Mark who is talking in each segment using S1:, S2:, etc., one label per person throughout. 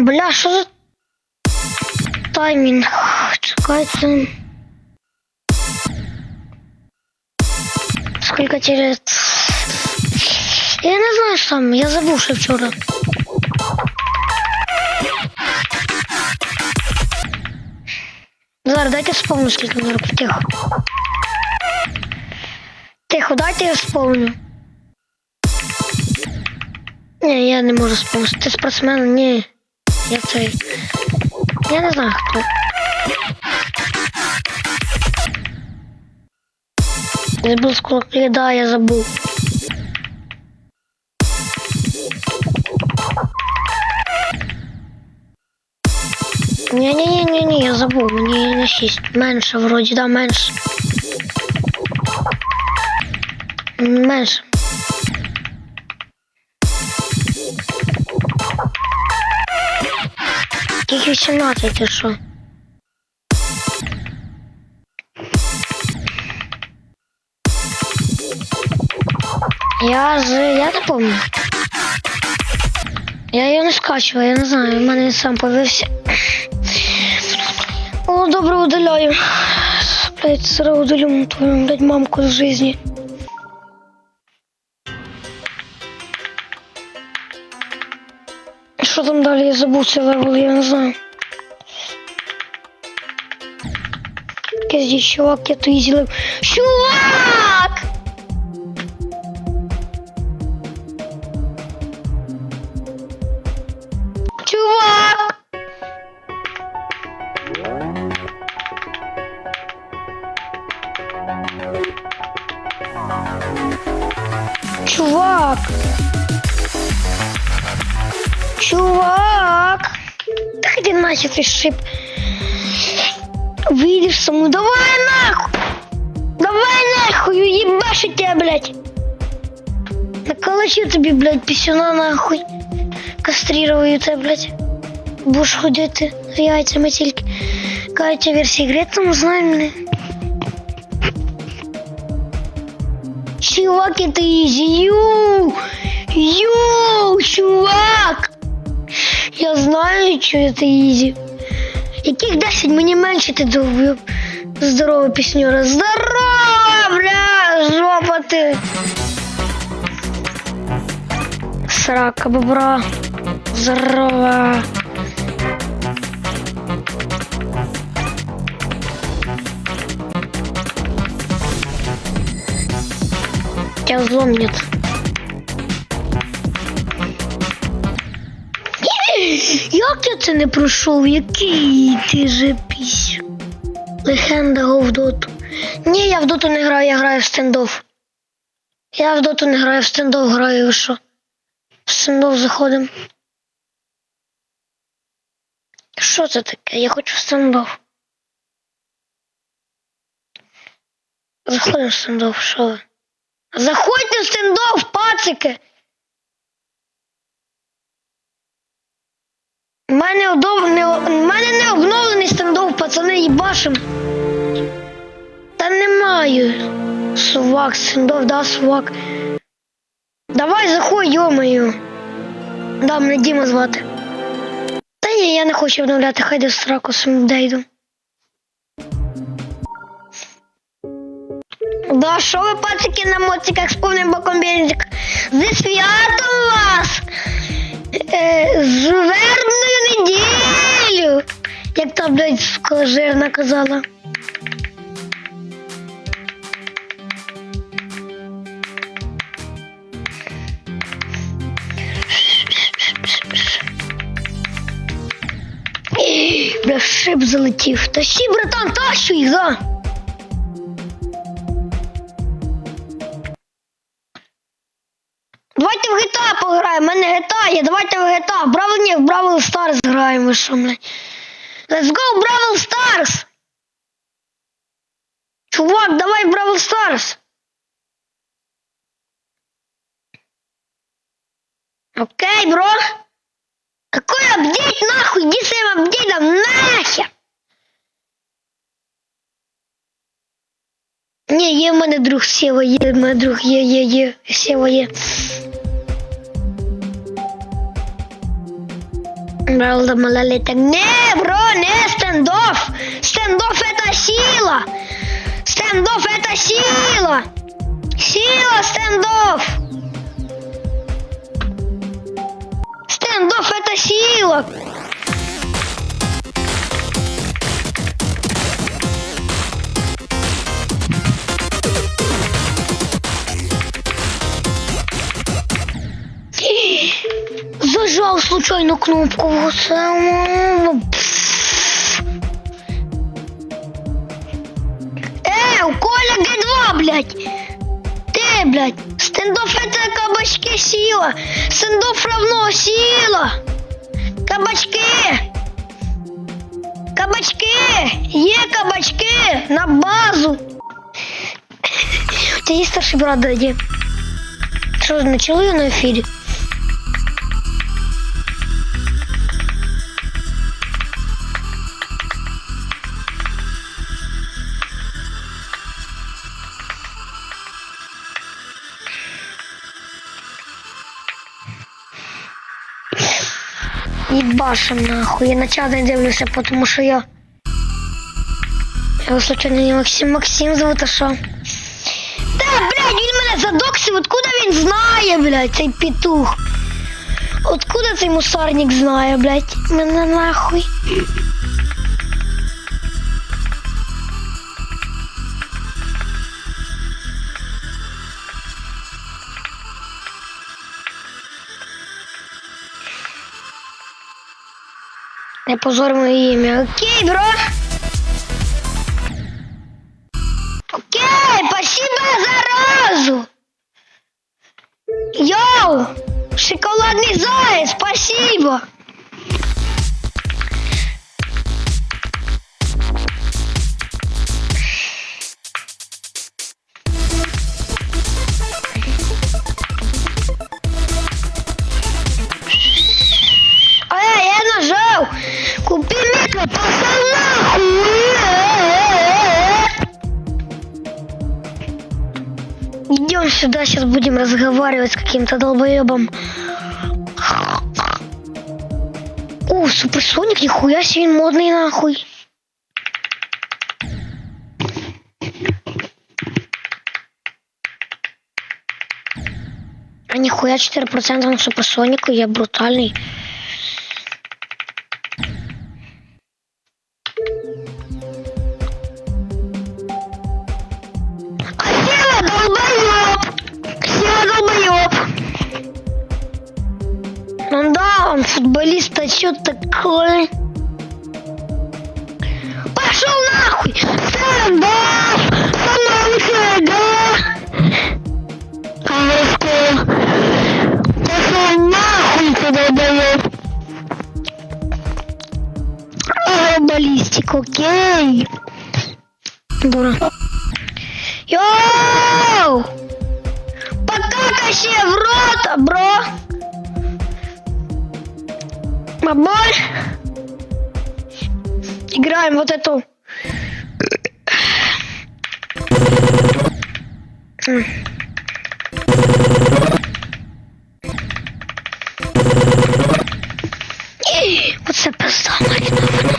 S1: Бля, що за таймінг? Чекайте. Сколько через... Я не знаю сам, я забув ще вчора. Зараз дайте вспомню, скільки мені років. Тихо. Тихо, дайте я вспомню. Ні, я не можу вспомнити. Ти спортсмен, ні. Я цей. Я не знаю хто. Я забув сколько. Да, я забув. Ні-ні-ні-ні, я забув, мені не 6. Менше вроді, да, менше. Менше. Тільки 18, ти що? Я з... я не помню. Я її не скачувала, я не знаю, в мене він сам появився. О, добре, удаляю. Блять, зараз удалю твою, блядь, мамку з жизни. Що там далі? Я забув цей левел, я не знаю. Якийсь здесь чувак, я то їздив. Чувак! Чувак! Чувак! Чувак! Так иди нахер ты шип. Выйдешь со мной. Давай нахуй! Давай нахуй, уебаши тебя, блядь! Наколочу тебе, блядь, писюна нахуй. Кастрирую тебя, блядь. Будешь ходити яйцями тільки. Катя версія ігри, там знай мене. Чувак, это изи. Ю! Ю, чувак! Я знаю, що це ізі. Яких 10 мені менше ти довбив. Здорово, піснюра. Здорово, бля, жопа ти. Срака, бобра. Здорово. Тебя злом нет. Як я це не пройшов? Який ти же пісь? Легенда го в доту. Ні, я в доту не граю, я граю в стендов. Я в доту не граю, в стендов граю, що? В стендов заходимо. Що це таке? Я хочу в стендов. Заходимо в стендов, що ви? Заходьте в стендов, пацики! Мене, одов... не... у мене не обновлений стендов, пацани, їбашим. Та немає. Сувак, стендов, да, сувак. Давай заходь, йомаю. Да, мене Діма звати. Та ні, я не хочу обновляти, хай до сраку дойду. Да, що ви, пацики, на моциках з повним боком бензик? Зі святом вас! Е, з вербною неділю! Як та, блядь, жирна казала. Бля, шип залетів. Тащи, братан, тащу їх, да! Давайте в GTA пограємо, в мене GTA є, давайте в GTA. Бравл ні, Бравл Старс граємо, ви що, блядь. Let's go, Бравл Старс! Чувак, давай в Бравл Старс! Окей, бро? Какой апдейт, нахуй? Иди своим апдейтом нахер! Ні, є в мене друг Сєва, є в мене друг, є, є, є, Сєва є. Правда, малолеток. Не, бро, не стендов. Стендов это сила. Стендов это. Сила случайно кнопку. Вот самого. Эй, Коля Г2, блядь! Ты, блядь! Стендов это кабачки сила! Стендов равно сила! Кабачки! Кабачки! Е кабачки! На базу! У тебя есть старший брат, Дади? Что, начало я на эфире? Ебашим нахуй. Я на чат не дивлюся, потому що я. Я случайно не Максим. Максим зовут, а що? Та, блядь, він мене задоксив, откуда він знає, блядь, цей петух? Откуда цей мусорник знає, блядь? Мене нахуй. Не позор моє ім'я. Окей, бро. Окей, спасибо за розу. Йоу, шоколадный заяц, спасибо. Сюда, сейчас будем разговаривать с каким-то долбоебом. О, суперсоник, нихуя себе модный нахуй. А нихуя 4% на суперсонику, я брутальный. Футболист, а что такое? Пошел нахуй! Сам, да! Становится, да! Пошел нахуй тебя дает! Баллистик, окей! Дура. Йоу! Пока, Кащеев, в рот, бро! собой. Играем вот эту. Вот это просто малиновано.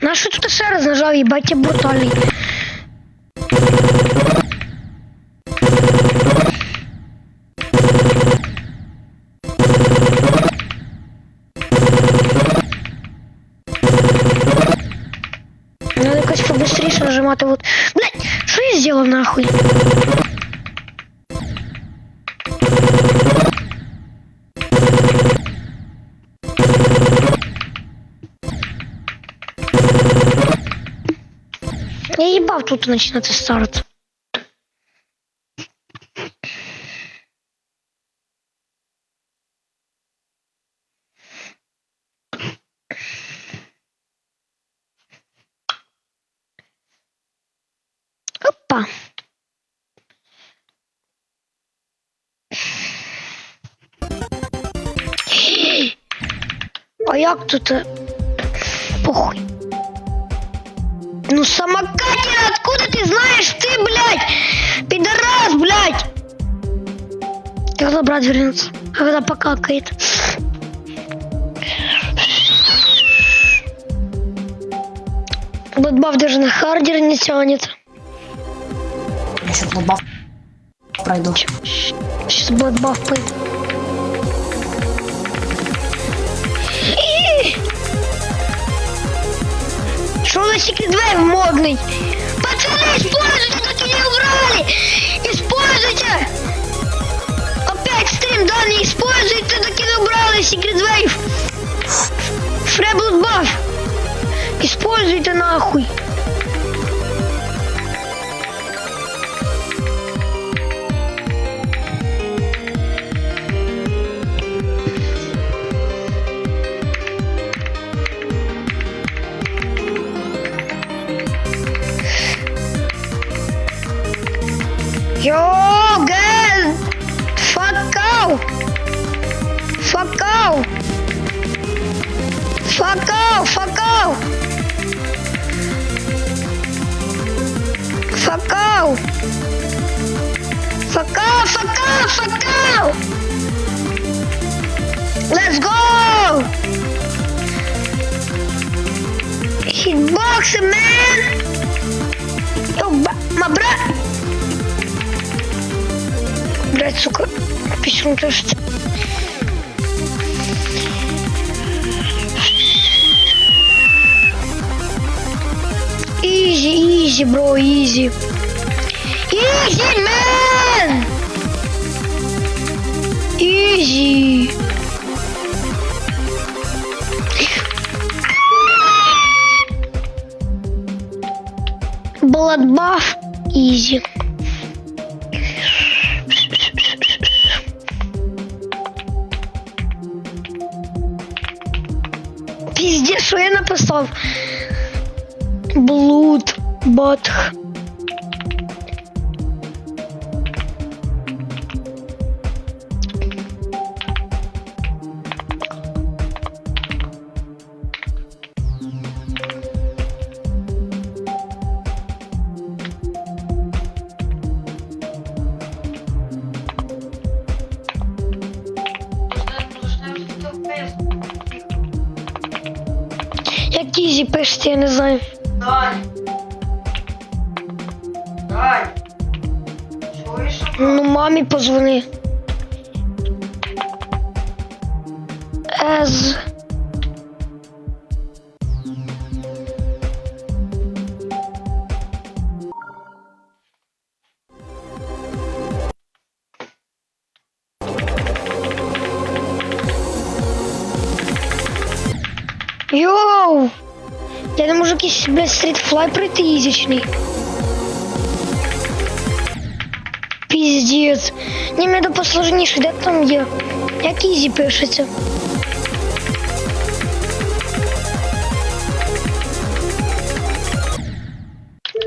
S1: На ну что тут шары нажал, ебать, я брутальный. автоматы вот. Блять, что я сделал нахуй? Я ебал тут начинается старт. Опа. А як тут? Похуй. Ну, самокатер, откуда ты знаешь, ты, блядь, пидорас? Блядь! Когда брат вернется? Когда покакает. Блудбаф даже на хардер не тянет.
S2: Ще блудбаф пройду.
S1: Сейчас пойдет. И! Что на секрет двери модный? Пацаны, используйте, как они убрали! Используйте! Опять стрим, да, не используйте, так и убрали секрет вейв! Фреблд баф! Используйте нахуй! Hitboxing, man! Yo, ba- my brother! Блять, сука, письмо кажется. Изи, изи, бро, изи. Изи, мэн! Изи. Бладбаф, изи. Пиздец, що я написав? Блуд батх. нарешті, я не знаю.
S3: Дай. Дай.
S1: Ну, мамі позвони. Я не можу якийсь, блядь, стрітфлай пройти ізічний. Піздець. Ні, мені посложніше, де там є? Як ізі пишеться?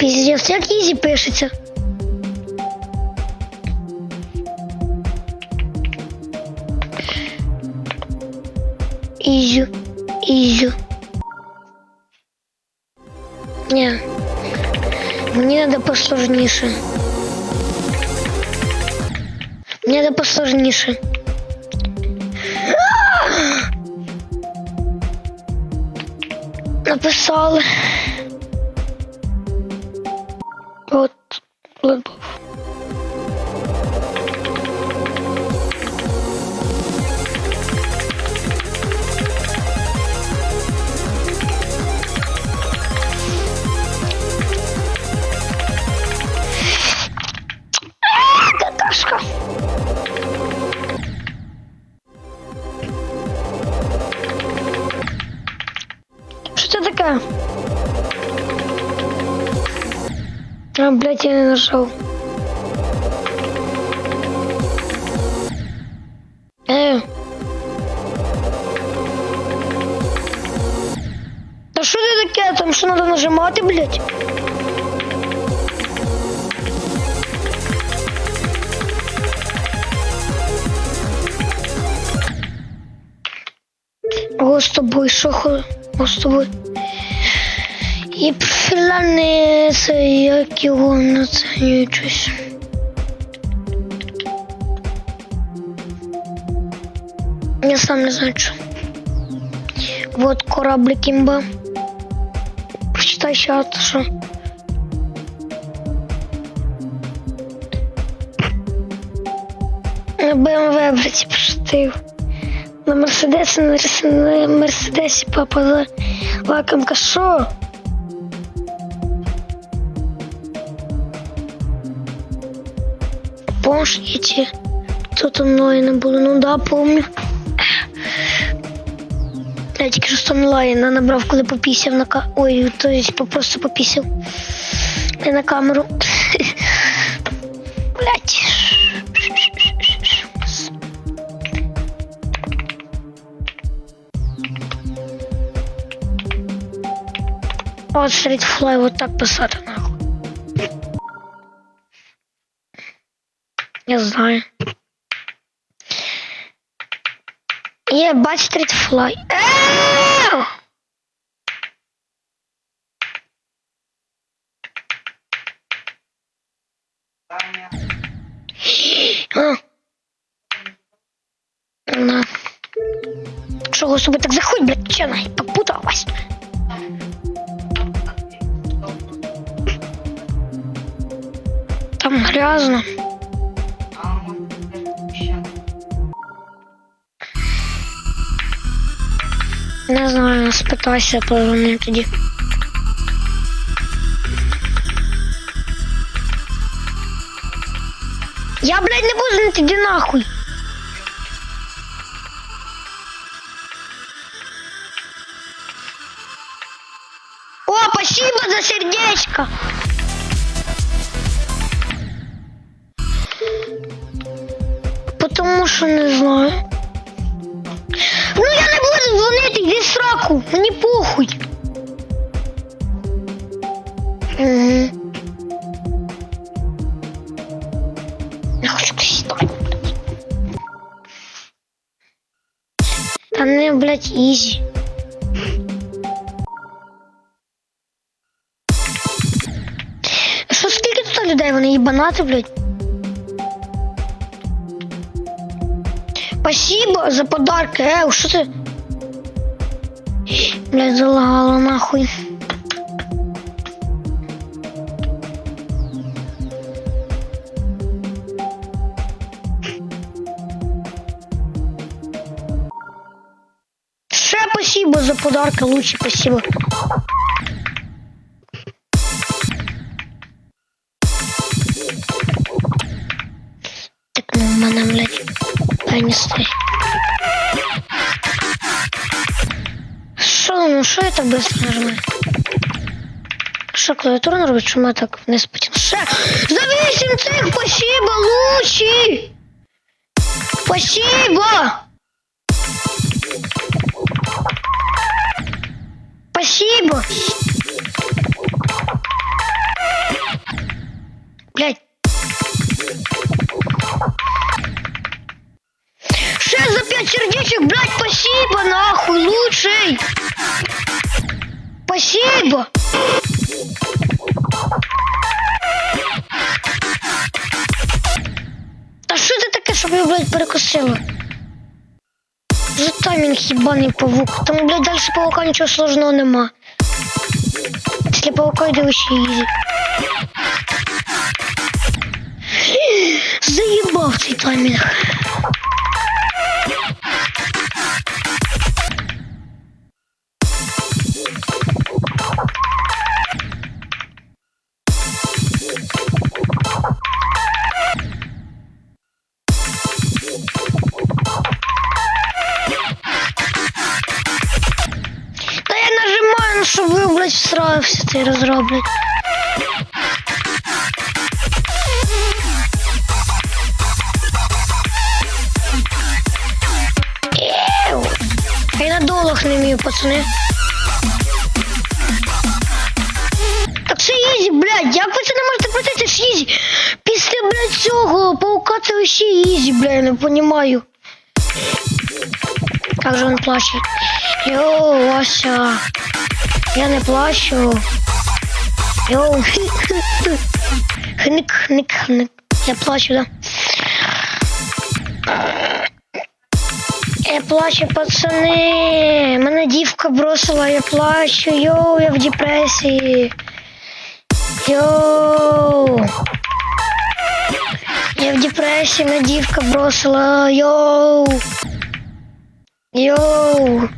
S1: Піздець, як ізі пишеться? Ізю, ізю. Ні. Мені треба посложніше. Мне это посложніше. Написали. А, блядь, я не нашел. Э. Да что ты такая? Там что надо нажимать, блядь? О, с тобой, шохо, о, с тобой. І не це, як його націнюють. Я сам не знаю, що. Вот кораблик имба. Прочитай сейчас, что. БМВ, блядь, пошутил. На Мерседесе, на Мерседесе попала лакомка. Шо? Помнишь, эти Тут онлайн було, ну да, помню. Я тільки що онлайна набрав, коли попісяв на ка. Ой, то есть просто попісяв. Не на камеру. Блять. От стрітфлай, вот так писати знаю. Є, бач стрітфлай. На. Чого собі так заходь, блядь, чена, попуталась. Там грязно. Не знаю, спитайся, позвони тоді. Я, блядь, не буду не тоді нахуй. О, спасибо за сердечко. Потому що не знаю. Сраку, мені похуй. Я хочу сюди. Та не, блядь, ізі. Що скільки тут людей? Вони їбанати, блядь? Спасибо за подарки. Эу, что ты? Блядь, залагало нахуй. Ше спасибо за подарки, лучше спасибо. Що, клавіатура не робить, чому я так вниз потягну? Ще! За вісім цих спасибо, Лучі! Спасибо! Спасибо! Блядь. Ще за пять сердечек, блядь, спасибо, нахуй, лучший. Спасибо. Та що це таке, щоб я, блядь, перекусила? Вже таймінг їбаний павук. Там, блядь, далі паука нічого сложного нема. Після паука йде ще ізі. Заїбав цей таймінг. На не пацани. Так це ізі, блядь, як ви це не можете пройти, це ж ізі. Після, блядь, цього паука це ще ізі, блядь, не понімаю. Как же он плачет? Йоу, Вася. Я не плачу. Йоу. Хник, хник, хник. Я плачу, да? Я плачу, пацани. Мене дівка бросила, я плачу. Йоу, я в депресії. Йоу. Я в депресії, мене дівка бросила. Йоу. Йоу.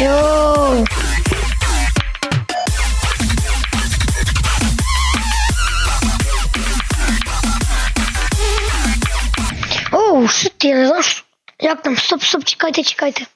S1: Йоу. Там, стоп, стоп, чекайте, чекайте.